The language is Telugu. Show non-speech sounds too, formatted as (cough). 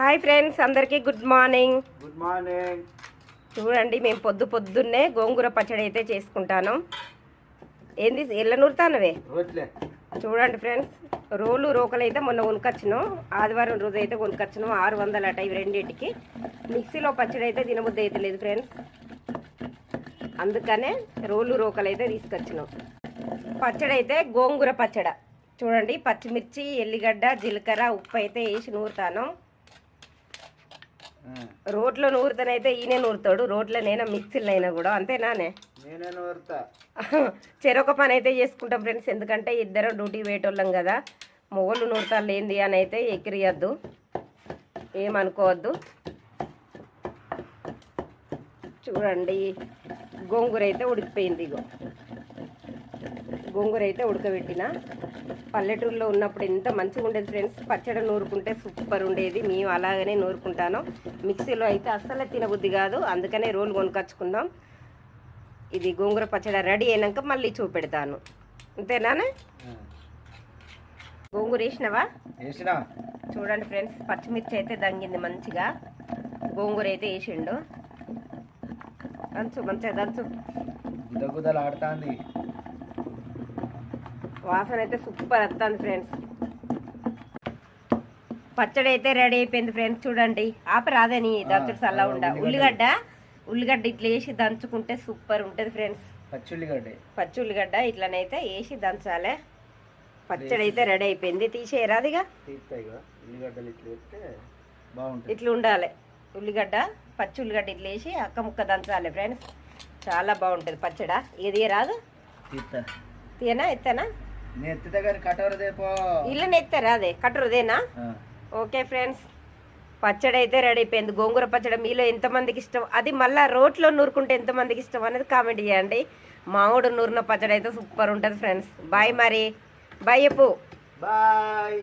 హాయ్ ఫ్రెండ్స్ అందరికీ గుడ్ మార్నింగ్ గుడ్ మార్నింగ్ చూడండి మేము పొద్దు పొద్దున్నే గోంగూర పచ్చడి అయితే చేసుకుంటాను. ఏంది ఎల్ల నూరుతానవే? చూడండి ఫ్రెండ్స్ రోలు రోకలు అయితే మొన్న కొనుకొచ్చును. ఆదివారం రోజు అయితే కొనుకొచ్చును ఆరు వందల అట ఇవి రెండింటికి. మిక్సీలో పచ్చడి అయితే తినబుద్ధి అయితే లేదు ఫ్రెండ్స్ అందుకనే రోలు రోకలు అయితే తీసుకొచ్చును. పచ్చడి అయితే గోంగూర పచ్చడ. చూడండి పచ్చిమిర్చి ఎల్లిగడ్డ జీలకర్ర ఉప్పు అయితే వేసి నూరుతాను. రోట్లో నూరుతానైతే ఈయనే నూరుతాడు. రోట్లో నేనా మిక్సీలో అయినా కూడా అంతేనానే నేనే నూరుతా. (laughs) చెరొక పని అయితే చేసుకుంటాం ఫ్రెండ్స్. ఎందుకంటే ఇద్దరం డ్యూటీ వేయటోళ్ళం కదా. మొగోళ్ళు నూరుతారు లేనిది అని అయితే ఎక్కిరియద్దు ఏమనుకోవద్దు. చూడండి. గోంగూర అయితే ఉడికిపోయింది ఇగో. గోంగూర అయితే ఉడకబెట్టిన. పల్లెటూరులో ఉన్నప్పుడు ఎంత మంచిగా ఉండేది ఫ్రెండ్స్ పచ్చడి నూరుకుంటే సూపర్ ఉండేది. మేము అలాగనే నూరుకుంటాను. మిక్సీలో అయితే అస్సలే తినబుద్ధి కాదు. అందుకనే రోలు కొనుకొచ్చుకుందాం ఇది గోంగూర పచ్చడి రెడీ అయినాక మళ్ళీ చూపెడతాను. అంతేనా గోంగూర వేసినవా? వేసినా. చూడండి ఫ్రెండ్స్ పచ్చిమిర్చి అయితే దంగింది మంచిగా. గోంగూర అయితే వేసిండు. దంచు మంచిగా దంచు. ఆడుతాంది. వాసన అయితే సూపర్ వస్తుంది ఫ్రెండ్స్. పచ్చడి అయితే రెడీ అయిపోయింది ఫ్రెండ్స్ చూడండి. ఆపరాదని దంచుడు చల్ల ఉండ. ఉల్లిగడ్డ. ఉల్లిగడ్డ ఉల్లిగడ్డ ఇట్లా వేసి దంచుకుంటే సూపర్ ఉంటుంది ఫ్రెండ్స్. పచ్చుల్లిగడ్డే పచ్చి ఉల్లిగడ్డ ఇట్లనైతే వేసి దంచాలి. పచ్చడి అయితే రెడీ అయిపోయింది. తీసేయరాదిగా ఇట్లా ఉండాలి. ఉల్లిగడ్డ పచ్చి ఉల్లిగడ్డ ఇట్లా వేసి అక్క ముక్క దంచాలి ఫ్రెండ్స్. చాలా బాగుంటుంది పచ్చడ. ఇది రాదు? తీయనా ఎత్తనా? కానీ ఇల్లు ఎత్తారా అదే? కట్టరుదేనా ఓకే ఫ్రెండ్స్ పచ్చడి అయితే రెడీ అయిపోయింది. గోంగూర పచ్చడి మీలో ఎంతమందికి ఇష్టం? అది మళ్ళీ రోట్లో నూరుకుంటే ఎంతమందికి ఇష్టం అనేది కామెంట్ చేయండి. మామిడి నూరిన పచ్చడి అయితే సూపర్ ఉంటుంది ఫ్రెండ్స్. బాయ్ మరి. బాయ్ చెప్పు. బాయ్.